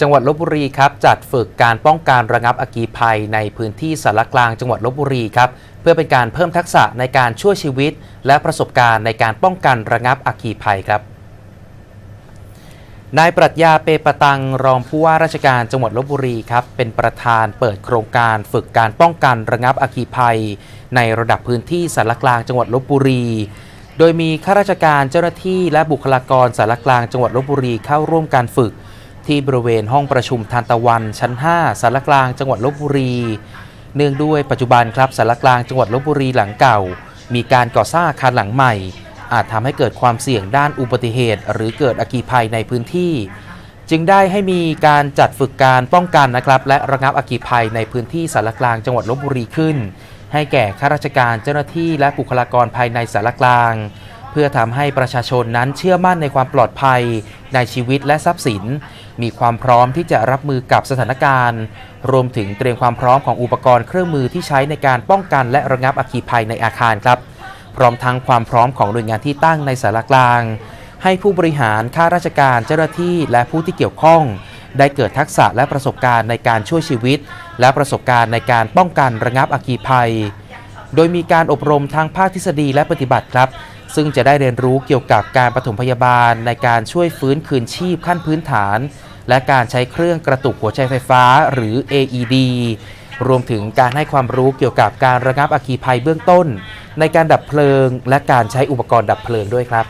จังหวัดลบบุรีครับจัดฝึกการป้องกันระงับอัคคีภัยในพื้นที่สารกลางจังหวัดลบบุรีครับเพื่อเป็นการเพิ่มทักษะในการช่วยชีวิต และประสบการณ์ในการป้องกันระงับอัคคีภัยครับนายปรัชญาเปปตังรองผู้ว่าราชการจังหวัดลบบุรีครับเป็นประธานเปิดโครงการฝึกการป้องกันระงับอัคคีภัย ในระดับพื้นที่สารกลางจังหวัดลบบุรี โดยมีข้าราชการเจ้าหน้าที่และบุคลากรสารกลางจังหวัดลบบุรีเข้าร่วมการฝึก ที่บริเวณห้องประชุมทานตะวันชั้น 5สารกลางจังหวัดลบบุรี เนื่องด้วยปัจจุบันครับสารกลางจังหวัดลบบุรีหลังเก่า มีการก่อสร้างอาคารหลังใหม่ อาจทำให้เกิดความเสี่ยงด้านอุบัติเหตุ หรือเกิดอัคคีภัยในพื้นที่ จึงได้ให้มีการจัดฝึกการป้องกันนะครับ และระงับอัคคีภัยในพื้นที่สารกลางจังหวัดลบบุรีขึ้น ให้แก่ข้าราชการเจ้าหน้าที่และบุคลากรภายในสารกลางเพื่อทำให้ประชาชนนั้นเชื่อมั่นในความปลอดภัยในชีวิตและทรัพย์สิน มีความพร้อมที่จะรับมือกับสถานการณ์ รวมถึงเตรียมความพร้อมของอุปกรณ์เครื่องมือที่ใช้ในการป้องกันและระงับอัคคีภัยในอาคารครับ พร้อมทั้งความพร้อมของหน่วยงานที่ตั้งในสารกลาง ให้ผู้บริหารข้าราชการเจ้าหน้าที่และผู้ที่เกี่ยวข้อง ได้เกิดทักษะและประสบการณ์ในการช่วยชีวิต และประสบการณ์ในการป้องกันระงับอัคคีภัย โดยมีการอบรมทางภาคทฤษฎีและปฏิบัติครับ ซึ่งจะได้เรียนรู้เกี่ยวกับการปฐมพยาบาลในการช่วยฟื้นคืนชีพขั้นพื้นฐาน และการใช้เครื่องกระตุกหัวใจไฟฟ้าหรือ AED รวมถึงการให้ความรู้เกี่ยวกับการระงับอัคคีภัยเบื้องต้น ในการดับเพลิง และการใช้อุปกรณ์ดับเพลิงด้วยครับ